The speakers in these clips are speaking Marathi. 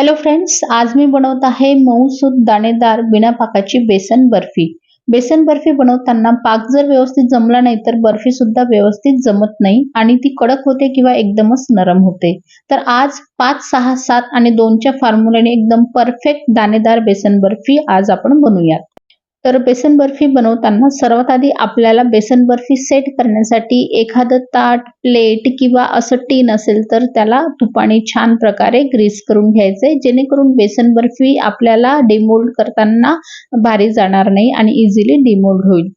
हॅलो फ्रेंड्स आज मी बनवत आहे मऊसूत दाणेदार बिना पाकाची बेसन बर्फी. बेसन बर्फी बनवताना पाक जर व्यवस्थित जमला नाही तर बर्फी सुद्धा व्यवस्थित जमत नाही आणि ती कडक होते किंवा एकदमच नरम होते. तर आज पाच सहा सात आणि दोनच्या फॉर्म्युल्याने एकदम परफेक्ट दाणेदार बेसन बर्फी आज आपण बनवूयात. तर बेसन बर्फी बनवताना सर्वात आधी आपल्याला बेसन बर्फी सेट करण्यासाठी एखादं ताट प्लेट किंवा असं टीन असेल तर त्याला तुपाने छान प्रकारे ग्रीस करून घ्यायचे. जेणेकरून बेसन बर्फी आपल्याला डिमोल्ड करताना भारी जाणार नाही आणि इझिली डिमोल्ड होईल.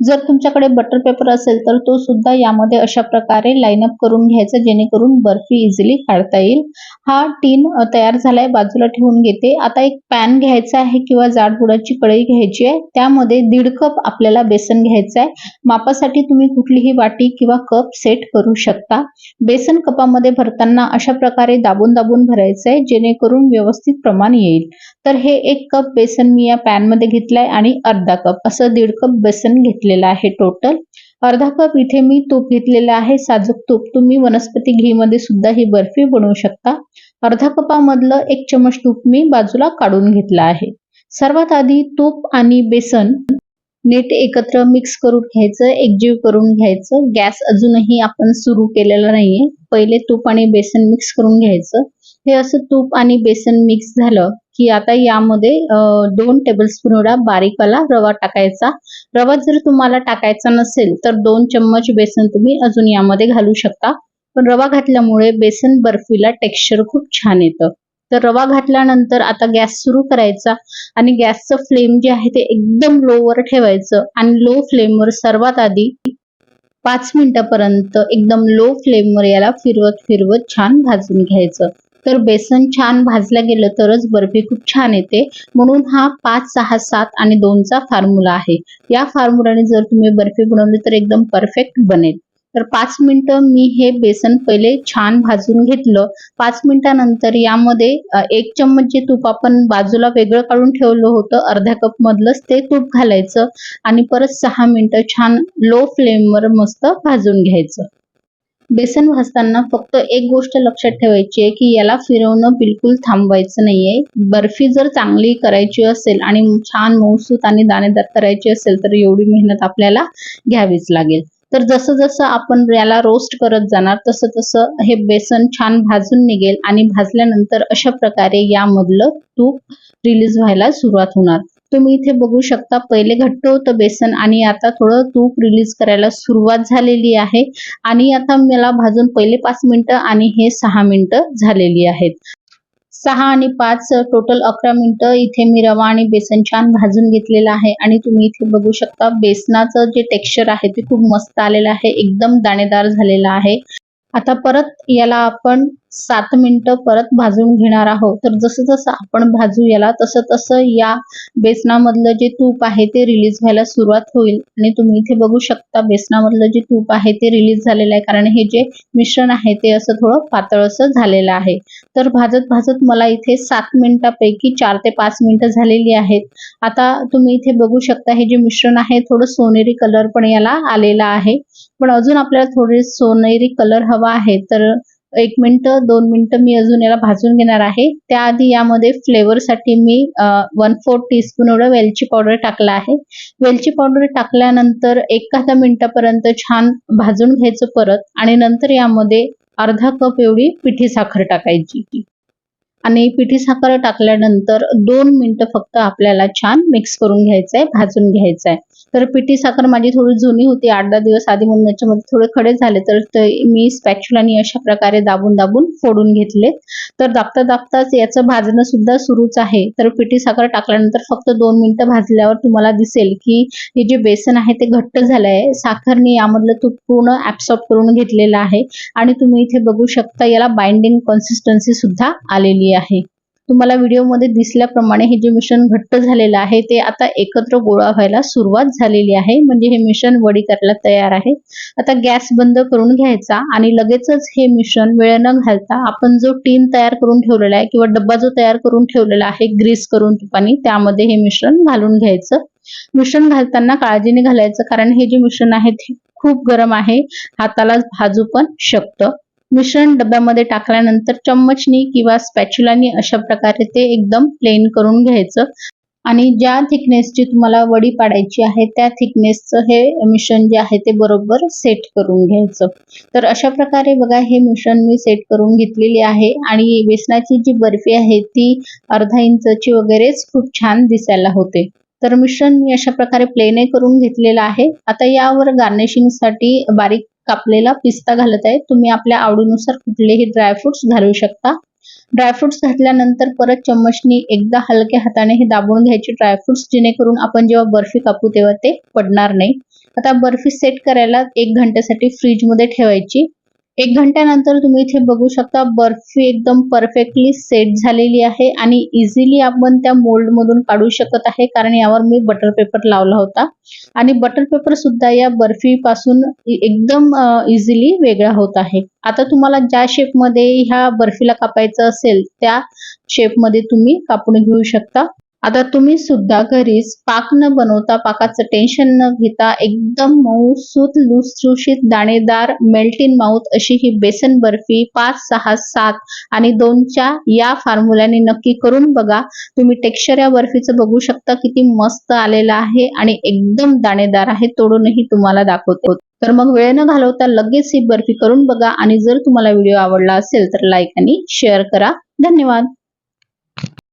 जर तुमच्याकडे बटर पेपर असेल तर तो सुद्धा यामध्ये अशा प्रकारे लाईनअप करून घ्यायचा जेणेकरून बर्फी इझिली काढता येईल. हा टीन तयार झालाय बाजूला ठेवून घेते. आता एक पॅन घ्यायचा आहे किंवा जाडबुडाची कढई घ्यायची आहे. त्यामध्ये दीड कप आपल्याला बेसन घ्यायचं आहे. मापासाठी तुम्ही कुठलीही वाटी किंवा कप सेट करू शकता. बेसन कपामध्ये भरताना अशा प्रकारे दाबून दाबून भरायचं आहे जेणेकरून व्यवस्थित प्रमाण येईल. तर हे एक कप बेसन मी या पॅनमध्ये आणि अर्धा कप असं दीड कप बेसन घेतलं घेतलेला आहे टोटल अर्धा कप इथे मी तूप घेतलेला आहे. साजूक तूप तुम्ही वनस्पती घी मध्ये सुद्धा ही बर्फी बनवू शकता. अर्धा कपामधलं एक चमच तूप मी बाजूला काढून घेतला आहे. सर्वात आधी तूप आणि बेसन नीट एकत्र मिक्स करून घ्यायचं एकजीव करून घ्यायचं. गॅस अजूनही आपण सुरू केलेला नाहीये. पहिले तूप आणि बेसन मिक्स करून घ्यायचं. हे असं तूप आणि बेसन मिक्स झालं की आता यामध्ये दोन टेबलस्पून एवढा बारीकवाला रवा टाकायचा. रवा जर तुम्हाला टाकायचा नसेल तर दोन चम्मच बेसन तुम्ही अजून यामध्ये घालू शकता. पण रवा घातल्यामुळे बेसन बर्फीला टेक्स्चर खूप छान येतं. तर रवा घातल्यानंतर आता गॅस सुरू करायचा आणि गॅसचं फ्लेम जे आहे ते एकदम लोवर ठेवायचं आणि लो फ्लेमवर सर्वात आधी पाच मिनिटापर्यंत एकदम लो फ्लेमवर याला फिरवत फिरवत छान भाजून घ्यायचं. तर बेसन छान भाजलं गेलं तरच बर्फी खूप छान येते. म्हणून हा पाच सहा सात आणि दोनचा फॉर्म्युला आहे. या फॉर्म्युलाने जर तुम्ही बर्फी बनवली तर एकदम परफेक्ट बनेल. तर पाच मिनिटं मी हे बेसन पहिले छान भाजून घेतलं. पाच मिनिटानंतर यामध्ये एक चम्मच जे तूप आपण बाजूला वेगळं काढून ठेवलं होतं अर्ध्या कप मधलंच ते तूप घालायचं आणि परत सहा मिनिटं छान लो फ्लेमवर मस्त भाजून घ्यायचं. बेसन भाजताना फक्त एक गोष्ट लक्षात ठेवायची आहे की याला फिरवणं बिलकुल थांबवायचं नाहीये. बर्फी जर चांगली करायची असेल आणि छान मऊसूत आणि दाणेदार करायची असेल तर एवढी मेहनत आपल्याला घ्यावीच लागेल. तर जसं जसं आपण याला रोस्ट करत जाणार तसं तसं हे बेसन छान भाजून निघेल आणि भाजल्यानंतर अशा प्रकारे यामधलं तूप रिलीज व्हायला सुरुवात होणार. तुम्ही इथे बघू शकता पहिले घट्ट होतं बेसन आणि आता थोडं तूप रिलीज करायला सुरुवात झालेली आहे. आणि आता मला भाजून पहिले पाच मिनिटं आणि हे सहा मिनिटं झालेली आहेत. सहा आणि पाच टोटल अकरा मिनिटं इथे मी रवा आणि बेसन छान भाजून घेतलेलं आहे. आणि तुम्ही इथे बघू शकता बेसनाचं जे टेक्स्चर आहे ते खूप मस्त आलेलं आहे. एकदम दाणेदार झालेलं आहे. आता परत याला आपण सात मिनिटं परत भाजून घेणार आहोत. तर जसं जसं आपण भाजू याला तसं तसं या बेसनामधलं जे तूप आहे ते रिलीज व्हायला सुरुवात होईल. आणि तुम्ही इथे बघू शकता बेसनामधलं जे तूप आहे ते रिलीज झालेलं आहे. कारण हे जे मिश्रण आहे ते असं थोडं पातळ असं झालेलं आहे. तर भाजत भाजत मला इथे सात मिनिटापैकी चार ते पाच मिनिटं झालेली आहेत. आता तुम्ही इथे बघू शकता हे जे मिश्रण आहे थोडं सोनेरी कलर पण याला आलेला आहे. पण अजून आपल्याला थोडे सोनेरी कलर हवा आहे. तर एक मिनिट दोन मिनिटं मी अजून याला भाजून घेणार आहे. त्याआधी यामध्ये फ्लेवरसाठी मी वन फोर टीस्पून एवढं वेलची पावडर टाकला आहे. वेलची पावडर टाकल्यानंतर एखाद्या मिनिटापर्यंत छान भाजून घ्यायचं परत आणि नंतर यामध्ये अर्धा कप एवढी पिठी साखर टाकायची. आणि पिठी साखर टाकल्यानंतर दोन मिनिटं फक्त आपल्याला छान मिक्स करून घ्यायचंय भाजून घ्यायचंय. तर पिठी साखर माझी थोडी जुनी होती आठ दहा दिवस आधी म्हणून याच्यामध्ये थोडे खडे झाले तर मी स्पॅच्युलानी अशा प्रकारे दाबून दाबून फोडून घेतले तर दाबता दाबताच याचं भाजणं सुद्धा सुरूच आहे. तर पिठी साखर टाकल्यानंतर फक्त दोन मिनिटं भाजल्यावर तुम्हाला दिसेल की हे जे बेसन आहे ते घट्ट झालं आहे साखरने यामधलं तूप पूर्ण ऍब्सॉर्ब करून घेतलेलं आहे. आणि तुम्ही इथे बघू शकता याला बाइंडिंग कन्सिस्टन्सी सुद्धा आलेली आहे. तुम्हाला व्हिडिओमध्ये दिसल्याप्रमाणे हे जे मिश्रण घट्ट झालेलं आहे ते आता एकत्र गोळा व्हायला सुरुवात झालेली आहे. म्हणजे हे मिश्रण वडी करायला तयार आहे. आता गॅस बंद करून घ्यायचा आणि लगेचच हे मिश्रण वेळ न घालता आपण जो टीन तयार करून ठेवलेला आहे किंवा डब्बा जो तयार करून ठेवलेला आहे ग्रीस करून तुपाने त्यामध्ये हे मिश्रण घालून घ्यायचं. मिश्रण घालताना काळजीने घालायचं कारण हे जे मिश्रण आहे ते खूप गरम आहे. हाताला भाजू पण शकतं. मिश्रण डब्यामध्ये टाकल्यानंतर चम्मचनी किंवा स्पॅच्युलानी अशा प्रकारे ते एकदम प्लेन करून घ्यायचं. आणि ज्या थिकनेसची तुम्हाला वडी पाडायची आहे त्या थिकनेसचं हे मिश्रण जे आहे ते बरोबर सेट करून घ्यायचं. तर अशा प्रकारे बघा हे मिश्रण मी सेट करून घेतलेली आहे. आणि बेसनाची जी बर्फी आहे ती अर्धा इंचची वगैरेच खूप छान दिसायला होते. तर मिश्रण मी अशा प्रकारे प्लेने करून घेतलेलं आहे. आता यावर गार्निशिंगसाठी बारीक कापलेला पिस्ता घालत आहे. तुम्ही आपल्या आवडीनुसार कुठलेही ड्रायफ्रुट्स घालू शकता. ड्रायफ्रुट्स घातल्यानंतर परत चम्मचनी एकदा हलक्या हाताने हे दाबून घ्यायचे ड्रायफ्रुट्स जेणेकरून आपण जेव्हा बर्फी कापू तेव्हा ते पडणार नाही. आता बर्फी सेट करायला एक घंट्यासाठी फ्रीजमध्ये ठेवायची. एक घंट्यानंतर तुम्ही इथे बघू शकता बर्फी एकदम परफेक्टली सेट झालेली आहे आणि इझिली आपण त्या मोल्ड मधून काढू शकत आहे कारण यावर मी बटर पेपर लावला होता. आणि बटर पेपर सुद्धा या बर्फी पासून एकदम इझिली वेगळा होत आहे. आता तुम्हाला ज्या शेपमध्ये ह्या बर्फीला कापायचं असेल त्या शेपमध्ये तुम्ही कापून घेऊ शकता. आता तुम्ही सुद्धा घरीच पाक न बनवता पाकाचं टेन्शन न घेता एकदम मऊसूत लुसलुशीत दाणेदार मेल्ट इन माउथ अशी ही बेसन बर्फी पाच सहा सात आणि दोनच्या या फॉर्म्युल्याने नक्की करून बघा. तुम्ही टेक्स्चर या बर्फीचं बघू शकता किती मस्त आलेलं आहे आणि एकदम दाणेदार आहे तोडूनही तुम्हाला दाखवते. तर मग वेळ न घालवता लगेच ही बर्फी करून बघा आणि जर तुम्हाला व्हिडिओ आवडला असेल तर लाईक आणि शेअर करा. धन्यवाद.